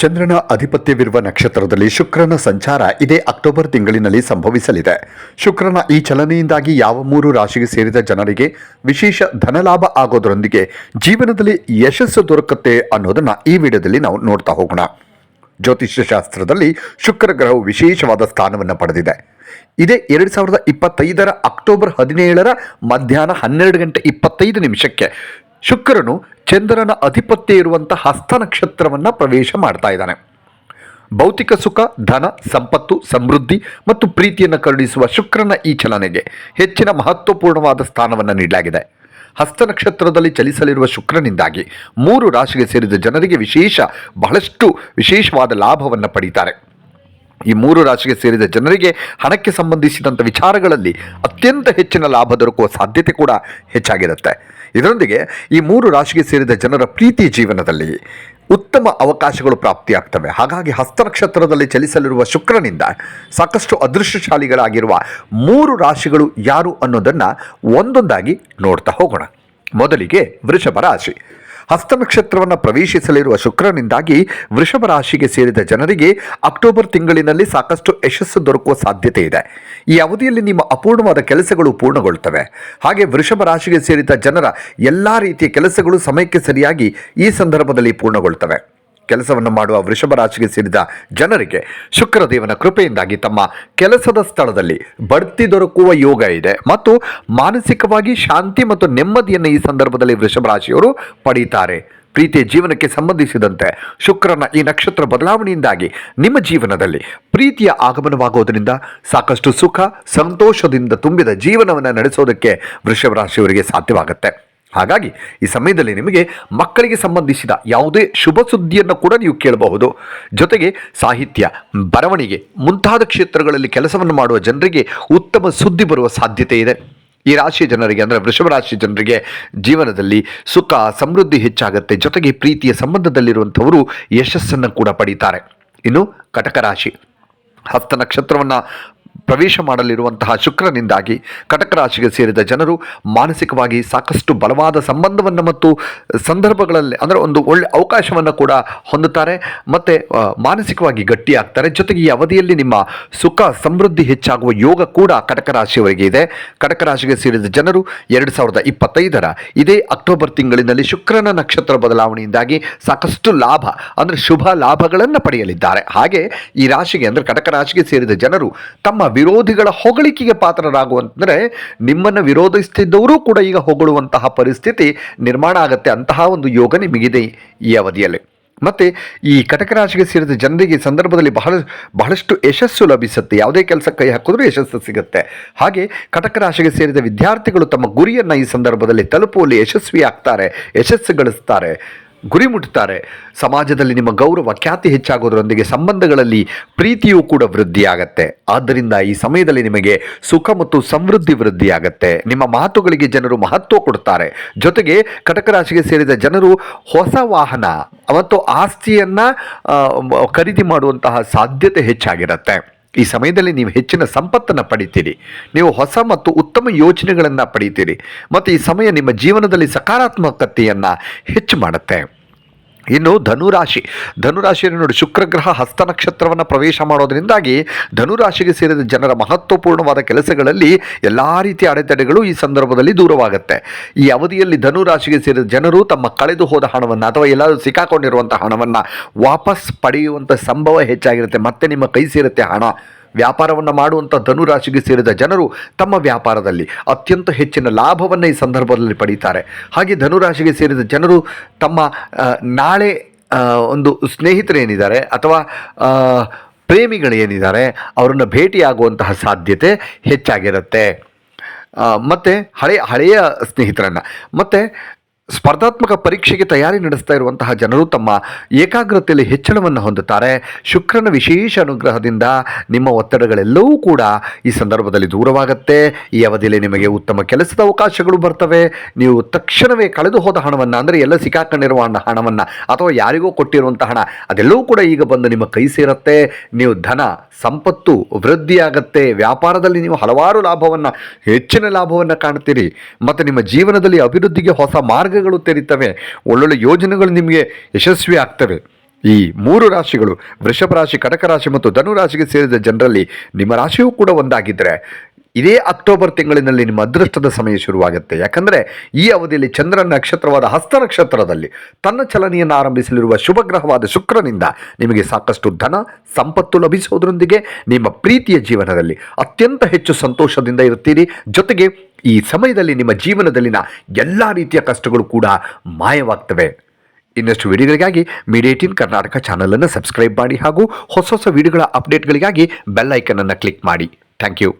ಚಂದ್ರನ ಅಧಿಪತ್ಯವಿರುವ ನಕ್ಷತ್ರದಲ್ಲಿ ಶುಕ್ರನ ಸಂಚಾರ ಇದೇ ಅಕ್ಟೋಬರ್ ತಿಂಗಳಿನಲ್ಲಿ ಸಂಭವಿಸಲಿದೆ. ಶುಕ್ರನ ಈ ಚಲನೆಯಿಂದಾಗಿ ಯಾವ ಮೂರು ರಾಶಿಗೆ ಸೇರಿದ ಜನರಿಗೆ ವಿಶೇಷ ಧನಲಾಭ ಆಗೋದರೊಂದಿಗೆ ಜೀವನದಲ್ಲಿ ಯಶಸ್ಸು ದೊರಕುತ್ತೆ ಅನ್ನೋದನ್ನು ಈ ವಿಡಿಯೋದಲ್ಲಿ ನಾವು ನೋಡ್ತಾ ಹೋಗೋಣ. ಜ್ಯೋತಿಷ್ಯ ಶಾಸ್ತ್ರದಲ್ಲಿ ಶುಕ್ರ ಗ್ರಹವು ವಿಶೇಷವಾದ ಸ್ಥಾನವನ್ನು ಪಡೆದಿದೆ. ಇದೇ ಎರಡು ಸಾವಿರದ ಇಪ್ಪತ್ತೈದರ ಅಕ್ಟೋಬರ್ ಹದಿನೇಳರ ಮಧ್ಯಾಹ್ನ ಹನ್ನೆರಡು ಗಂಟೆ ಇಪ್ಪತ್ತೈದು ನಿಮಿಷಕ್ಕೆ ಶುಕ್ರನು ಚಂದ್ರನ ಅಧಿಪತ್ಯ ಇರುವಂಥ ಹಸ್ತ ನಕ್ಷತ್ರವನ್ನು ಪ್ರವೇಶ ಮಾಡ್ತಾ ಇದ್ದಾನೆ. ಭೌತಿಕ ಸುಖ, ಧನ, ಸಂಪತ್ತು, ಸಮೃದ್ಧಿ ಮತ್ತು ಪ್ರೀತಿಯನ್ನು ಕರುಣಿಸುವ ಶುಕ್ರನ ಈ ಚಲನೆಗೆ ಹೆಚ್ಚಿನ ಮಹತ್ವಪೂರ್ಣವಾದ ಸ್ಥಾನವನ್ನು ನೀಡಲಾಗಿದೆ. ಹಸ್ತ ನಕ್ಷತ್ರದಲ್ಲಿ ಚಲಿಸಲಿರುವ ಶುಕ್ರನಿಂದಾಗಿ ಮೂರು ರಾಶಿಗೆ ಸೇರಿದ ಜನರಿಗೆ ವಿಶೇಷ, ಬಹಳಷ್ಟು ವಿಶೇಷವಾದ ಲಾಭವನ್ನು ಪಡೀತಾರೆ. ಈ ಮೂರು ರಾಶಿಗೆ ಸೇರಿದ ಜನರಿಗೆ ಹಣಕ್ಕೆ ಸಂಬಂಧಿಸಿದಂಥ ವಿಚಾರಗಳಲ್ಲಿ ಅತ್ಯಂತ ಹೆಚ್ಚಿನ ಲಾಭ ದೊರಕುವ ಸಾಧ್ಯತೆ ಕೂಡ ಹೆಚ್ಚಾಗಿರುತ್ತೆ. ಇದರೊಂದಿಗೆ ಈ ಮೂರು ರಾಶಿಗೆ ಸೇರಿದ ಜನರ ಪ್ರೀತಿ ಜೀವನದಲ್ಲಿ ಉತ್ತಮ ಅವಕಾಶಗಳು ಪ್ರಾಪ್ತಿಯಾಗ್ತವೆ. ಹಾಗಾಗಿ ಹಸ್ತ ನಕ್ಷತ್ರದಲ್ಲಿ ಚಲಿಸಲಿರುವ ಶುಕ್ರನಿಂದ ಸಾಕಷ್ಟು ಅದೃಷ್ಟಶಾಲಿಗಳಾಗಿರುವ ಮೂರು ರಾಶಿಗಳು ಯಾರು ಅನ್ನೋದನ್ನು ಒಂದೊಂದಾಗಿ ನೋಡ್ತಾ ಹೋಗೋಣ. ಮೊದಲಿಗೆ ವೃಷಭ ರಾಶಿ. ಹಸ್ತ ನಕ್ಷತ್ರವನ್ನು ಪ್ರವೇಶಿಸಲಿರುವ ಶುಕ್ರನಿಂದಾಗಿ ವೃಷಭ ರಾಶಿಗೆ ಸೇರಿದ ಜನರಿಗೆ ಅಕ್ಟೋಬರ್ ತಿಂಗಳಿನಲ್ಲಿ ಸಾಕಷ್ಟು ಯಶಸ್ಸು ದೊರಕುವ ಸಾಧ್ಯತೆ ಇದೆ. ಈ ಅವಧಿಯಲ್ಲಿ ನಿಮ್ಮ ಅಪೂರ್ಣವಾದ ಕೆಲಸಗಳು ಪೂರ್ಣಗೊಳ್ಳುತ್ತವೆ. ಹಾಗೆ ವೃಷಭ ರಾಶಿಗೆ ಸೇರಿದ ಜನರ ಎಲ್ಲ ರೀತಿಯ ಕೆಲಸಗಳು ಸಮಯಕ್ಕೆ ಸರಿಯಾಗಿ ಈ ಸಂದರ್ಭದಲ್ಲಿ ಪೂರ್ಣಗೊಳ್ಳುತ್ತವೆ. ಕೆಲಸವನ್ನು ಮಾಡುವ ವೃಷಭ ರಾಶಿಗೆ ಸೇರಿದ ಜನರಿಗೆ ಶುಕ್ರದೇವನ ಕೃಪೆಯಿಂದಾಗಿ ತಮ್ಮ ಕೆಲಸದ ಸ್ಥಳದಲ್ಲಿ ಬಡ್ತಿ ದೊರಕುವ ಯೋಗ ಇದೆ. ಮತ್ತು ಮಾನಸಿಕವಾಗಿ ಶಾಂತಿ ಮತ್ತು ನೆಮ್ಮದಿಯನ್ನು ಈ ಸಂದರ್ಭದಲ್ಲಿ ವೃಷಭ ರಾಶಿಯವರು ಪಡೀತಾರೆ. ಪ್ರೀತಿಯ ಜೀವನಕ್ಕೆ ಸಂಬಂಧಿಸಿದಂತೆ ಶುಕ್ರನ ಈ ನಕ್ಷತ್ರ ಬದಲಾವಣೆಯಿಂದಾಗಿ ನಿಮ್ಮ ಜೀವನದಲ್ಲಿ ಪ್ರೀತಿಯ ಆಗಮನವಾಗೋದರಿಂದ ಸಾಕಷ್ಟು ಸುಖ, ಸಂತೋಷದಿಂದ ತುಂಬಿದ ಜೀವನವನ್ನು ನಡೆಸೋದಕ್ಕೆ ವೃಷಭ ರಾಶಿಯವರಿಗೆ ಸಾಧ್ಯವಾಗುತ್ತೆ. ಹಾಗಾಗಿ ಈ ಸಮಯದಲ್ಲಿ ನಿಮಗೆ ಮಕ್ಕಳಿಗೆ ಸಂಬಂಧಿಸಿದ ಯಾವುದೇ ಶುಭ ಸುದ್ದಿಯನ್ನು ಕೂಡ ನೀವು ಕೇಳಬಹುದು. ಜೊತೆಗೆ ಸಾಹಿತ್ಯ ಬರವಣಿಗೆ ಮುಂತಾದ ಕ್ಷೇತ್ರಗಳಲ್ಲಿ ಕೆಲಸವನ್ನು ಮಾಡುವ ಜನರಿಗೆ ಉತ್ತಮ ಸುದ್ದಿ ಬರುವ ಸಾಧ್ಯತೆ ಇದೆ. ಈ ರಾಶಿಯ ಜನರಿಗೆ ಅಂದರೆ ವೃಷಭ ರಾಶಿಯ ಜನರಿಗೆ ಜೀವನದಲ್ಲಿ ಸುಖ, ಸಮೃದ್ಧಿ ಹೆಚ್ಚಾಗುತ್ತೆ. ಜೊತೆಗೆ ಪ್ರೀತಿಯ ಸಂಬಂಧದಲ್ಲಿರುವಂಥವರು ಯಶಸ್ಸನ್ನು ಕೂಡ ಪಡೀತಾರೆ. ಇನ್ನು ಕಟಕ ರಾಶಿ ಹಸ್ತ ನಕ್ಷತ್ರವನ್ನು ಪ್ರವೇಶ ಮಾಡಲಿರುವಂತಹ ಶುಕ್ರನಿಂದಾಗಿ ಕಟಕ ರಾಶಿಗೆ ಸೇರಿದ ಜನರು ಮಾನಸಿಕವಾಗಿ ಸಾಕಷ್ಟು ಬಲವಾದ ಸಂಬಂಧವನ್ನು ಮತ್ತು ಸಂದರ್ಭಗಳಲ್ಲಿ ಅಂದರೆ ಒಂದು ಒಳ್ಳೆ ಅವಕಾಶವನ್ನು ಕೂಡ ಹೊಂದುತ್ತಾರೆ ಮತ್ತು ಮಾನಸಿಕವಾಗಿ ಗಟ್ಟಿಯಾಗ್ತಾರೆ. ಜೊತೆಗೆ ಈ ಅವಧಿಯಲ್ಲಿ ನಿಮ್ಮ ಸುಖ ಸಮೃದ್ಧಿ ಹೆಚ್ಚಾಗುವ ಯೋಗ ಕೂಡ ಕಟಕ ರಾಶಿಯವರಿಗೆ ಇದೆ. ಕಟಕ ರಾಶಿಗೆ ಸೇರಿದ ಜನರು ಎರಡು ಸಾವಿರದ ಇಪ್ಪತ್ತೈದರ ಇದೇ ಅಕ್ಟೋಬರ್ ತಿಂಗಳಿನಲ್ಲಿ ಶುಕ್ರನ ನಕ್ಷತ್ರ ಬದಲಾವಣೆಯಿಂದಾಗಿ ಸಾಕಷ್ಟು ಲಾಭ, ಅಂದರೆ ಶುಭ ಲಾಭಗಳನ್ನು ಪಡೆಯಲಿದ್ದಾರೆ. ಹಾಗೆ ಈ ರಾಶಿಗೆ ಅಂದರೆ ಕಟಕ ರಾಶಿಗೆ ಸೇರಿದ ಜನರು ತಮ್ಮ ವಿರೋಧಿಗಳ ಹೊಗಳಿಕೆಗೆ ಪಾತ್ರರಾಗುವಂತಂದರೆ ನಿಮ್ಮನ್ನು ವಿರೋಧಿಸ್ತಿದ್ದವರು ಕೂಡ ಈಗ ಹೊಗಳುವಂತಹ ಪರಿಸ್ಥಿತಿ ನಿರ್ಮಾಣ ಆಗುತ್ತೆ ಅಂತಹ ಒಂದು ಯೋಗ ನಿಮಗಿದೆ ಈ ಅವಧಿಯಲ್ಲಿ. ಮತ್ತು ಈ ಕಟಕ ರಾಶಿಗೆ ಸೇರಿದ ಜನರಿಗೆ ಈ ಸಂದರ್ಭದಲ್ಲಿ ಬಹಳ, ಬಹಳಷ್ಟು ಯಶಸ್ಸು ಲಭಿಸುತ್ತೆ. ಯಾವುದೇ ಕೆಲಸ ಕೈ ಹಾಕಿದ್ರೂ ಯಶಸ್ಸು ಸಿಗುತ್ತೆ. ಹಾಗೆ ಕಟಕ ರಾಶಿಗೆ ಸೇರಿದ ವಿದ್ಯಾರ್ಥಿಗಳು ತಮ್ಮ ಗುರಿಯನ್ನು ಈ ಸಂದರ್ಭದಲ್ಲಿ ತಲುಪುವಲ್ಲಿ ಯಶಸ್ವಿ ಆಗ್ತಾರೆ ಯಶಸ್ಸು ಗಳಿಸ್ತಾರೆ. ಗುರಿ ಮುಟ್ಟುತ್ತಾರೆ. ಸಮಾಜದಲ್ಲಿ ನಿಮ್ಮ ಗೌರವ, ಖ್ಯಾತಿ ಹೆಚ್ಚಾಗೋದರೊಂದಿಗೆ ಸಂಬಂಧಗಳಲ್ಲಿ ಪ್ರೀತಿಯೂ ಕೂಡ ವೃದ್ಧಿಯಾಗತ್ತೆ. ಆದ್ದರಿಂದ ಈ ಸಮಯದಲ್ಲಿ ನಿಮಗೆ ಸುಖ ಮತ್ತು ಸಮೃದ್ಧಿ ವೃದ್ಧಿಯಾಗತ್ತೆ. ನಿಮ್ಮ ಮಾತುಗಳಿಗೆ ಜನರು ಮಹತ್ವ ಕೊಡ್ತಾರೆ ಜೊತೆಗೆ ಕಟಕ ರಾಶಿಗೆ ಸೇರಿದ ಜನರು ಹೊಸ ವಾಹನ ಮತ್ತು ಆಸ್ತಿಯನ್ನು ಖರೀದಿ ಮಾಡುವಂತಹ ಸಾಧ್ಯತೆ ಹೆಚ್ಚಾಗಿರುತ್ತೆ. ಈ ಸಮಯದಲ್ಲಿ ನೀವು ಹೆಚ್ಚಿನ ಸಂಪತ್ತನ್ನು ಪಡಿತೀರಿ. ನೀವು ಹೊಸ ಮತ್ತು ಉತ್ತಮ ಯೋಚನೆಗಳನ್ನು ಪಡಿತೀರಿ. ಮತ್ತು ಈ ಸಮಯ ನಿಮ್ಮ ಜೀವನದಲ್ಲಿ ಸಕಾರಾತ್ಮಕತೆಯನ್ನು ಹೆಚ್ಚು ಮಾಡುತ್ತೆ. ಇನ್ನು ಧನುರಾಶಿ. ಧನುರಾಶಿಯನ್ನು ನೋಡಿ ಶುಕ್ರಗ್ರಹ ಹಸ್ತ ನಕ್ಷತ್ರವನ್ನು ಪ್ರವೇಶ ಮಾಡೋದರಿಂದಾಗಿ ಧನುರಾಶಿಗೆ ಸೇರಿದ ಜನರ ಮಹತ್ವಪೂರ್ಣವಾದ ಕೆಲಸಗಳಲ್ಲಿ ಎಲ್ಲ ರೀತಿಯ ಅಡೆತಡೆಗಳು ಈ ಸಂದರ್ಭದಲ್ಲಿ ದೂರವಾಗುತ್ತೆ. ಈ ಅವಧಿಯಲ್ಲಿ ಧನುರಾಶಿಗೆ ಸೇರಿದ ಜನರು ತಮ್ಮ ಕಳೆದು ಹೋದ ಹಣವನ್ನು ಅಥವಾ ಎಲ್ಲಾದರೂ ಸಿಕ್ಕಾಕೊಂಡಿರುವಂಥ ಹಣವನ್ನು ವಾಪಸ್ ಪಡೆಯುವಂಥ ಸಂಭವ ಹೆಚ್ಚಾಗಿರುತ್ತೆ. ಮತ್ತೆ ನಿಮ್ಮ ಕೈ ಸೇರುತ್ತೆ ಹಣ. ವ್ಯಾಪಾರವನ್ನು ಮಾಡುವಂಥ ಧನುರಾಶಿಗೆ ಸೇರಿದ ಜನರು ತಮ್ಮ ವ್ಯಾಪಾರದಲ್ಲಿ ಅತ್ಯಂತ ಹೆಚ್ಚಿನ ಲಾಭವನ್ನು ಈ ಸಂದರ್ಭದಲ್ಲಿ ಪಡೀತಾರೆ. ಹಾಗೆ ಧನುರಾಶಿಗೆ ಸೇರಿದ ಜನರು ತಮ್ಮ ನಾಳೆ ಒಂದು ಸ್ನೇಹಿತರೇನಿದ್ದಾರೆ ಅಥವಾ ಪ್ರೇಮಿಗಳೇನಿದ್ದಾರೆ ಅವರನ್ನು ಭೇಟಿಯಾಗುವಂತಹ ಸಾಧ್ಯತೆ ಹೆಚ್ಚಾಗಿರುತ್ತೆ. ಮತ್ತೆ ಹಳೆಯ ಹಳೆಯ ಸ್ನೇಹಿತರನ್ನು, ಮತ್ತು ಸ್ಪರ್ಧಾತ್ಮಕ ಪರೀಕ್ಷೆಗೆ ತಯಾರಿ ನಡೆಸ್ತಾ ಇರುವಂತಹ ಜನರು ತಮ್ಮ ಏಕಾಗ್ರತೆಯಲ್ಲಿ ಹೆಚ್ಚಳವನ್ನು ಹೊಂದುತ್ತಾರೆ. ಶುಕ್ರನ ವಿಶೇಷ ಅನುಗ್ರಹದಿಂದ ನಿಮ್ಮ ಒತ್ತಡಗಳೆಲ್ಲವೂ ಕೂಡ ಈ ಸಂದರ್ಭದಲ್ಲಿ ದೂರವಾಗುತ್ತೆ. ಈ ಅವಧಿಯಲ್ಲಿ ನಿಮಗೆ ಉತ್ತಮ ಕೆಲಸದ ಅವಕಾಶಗಳು ಬರ್ತವೆ. ನೀವು ತಕ್ಷಣವೇ ಕಳೆದು ಹೋದ ಹಣವನ್ನು, ಅಂದರೆ ಎಲ್ಲ ಸಿಕ್ಕಾಕೊಂಡಿರುವ ಹಣ ಹಣವನ್ನು, ಅಥವಾ ಯಾರಿಗೋ ಕೊಟ್ಟಿರುವಂಥ ಹಣ, ಅದೆಲ್ಲವೂ ಕೂಡ ಈಗ ಬಂದು ನಿಮ್ಮ ಕೈ ಸೇರುತ್ತೆ. ನೀವು ಧನ, ಸಂಪತ್ತು, ವೃದ್ಧಿಯಾಗತ್ತೆ. ವ್ಯಾಪಾರದಲ್ಲಿ ನೀವು ಹಲವಾರು ಲಾಭವನ್ನು, ಹೆಚ್ಚಿನ ಲಾಭವನ್ನು ಕಾಣ್ತೀರಿ. ಮತ್ತು ನಿಮ್ಮ ಜೀವನದಲ್ಲಿ ಅಭಿವೃದ್ಧಿಗೆ ಹೊಸ ಮಾರ್ಗಗಳು ತೆರೀತವೆ. ಒಳ್ಳೊಳ್ಳೆ ಯೋಜನೆಗಳು ನಿಮಗೆ ಯಶಸ್ವಿ ಆಗ್ತವೆ. ಈ ಮೂರು ರಾಶಿಗಳು ವೃಷಭ ರಾಶಿ, ಕಟಕ ರಾಶಿ ಮತ್ತು ಧನು ರಾಶಿಗೆ ಸೇರಿದ ಜನರಲ್ಲಿ ನಿಮ್ಮ ರಾಶಿಯೂ ಕೂಡ ಒಂದಾಗಿದ್ದರೆ ಇದೇ ಅಕ್ಟೋಬರ್ ತಿಂಗಳಿನಲ್ಲಿ ನಿಮ್ಮ ಅದೃಷ್ಟದ ಸಮಯ ಶುರುವಾಗುತ್ತೆ. ಯಾಕಂದರೆ ಈ ಅವಧಿಯಲ್ಲಿ ಚಂದ್ರನ ನಕ್ಷತ್ರವಾದ ಹಸ್ತ ನಕ್ಷತ್ರದಲ್ಲಿ ತನ್ನ ಚಲನೆಯನ್ನು ಆರಂಭಿಸಲಿರುವ ಶುಭಗ್ರಹವಾದ ಶುಕ್ರನಿಂದ ನಿಮಗೆ ಸಾಕಷ್ಟು ಧನ, ಸಂಪತ್ತು ಲಭಿಸುವುದರೊಂದಿಗೆ ನಿಮ್ಮ ಪ್ರೀತಿಯ ಜೀವನದಲ್ಲಿ ಅತ್ಯಂತ ಹೆಚ್ಚು ಸಂತೋಷದಿಂದ ಇರುತ್ತೀರಿ. ಜೊತೆಗೆ ಈ ಸಮಯದಲ್ಲಿ ನಿಮ್ಮ ಜೀವನದಲ್ಲಿನ ಎಲ್ಲ ರೀತಿಯ ಕಷ್ಟಗಳು ಕೂಡ ಮಾಯವಾಗ್ತವೆ. ಇನ್ನಷ್ಟು ವಿಡಿಯೋಗಳಿಗಾಗಿ ಮೀಡಿಯೇಟಿನ್ ಕರ್ನಾಟಕ ಚಾನಲನ್ನು ಸಬ್ಸ್ಕ್ರೈಬ್ ಮಾಡಿ ಹಾಗೂ ಹೊಸ ಹೊಸ ವಿಡಿಯೋಗಳ ಅಪ್ಡೇಟ್ಗಳಿಗಾಗಿ ಬೆಲ್ ಐಕನನ್ನು ಕ್ಲಿಕ್ ಮಾಡಿ. Thank you.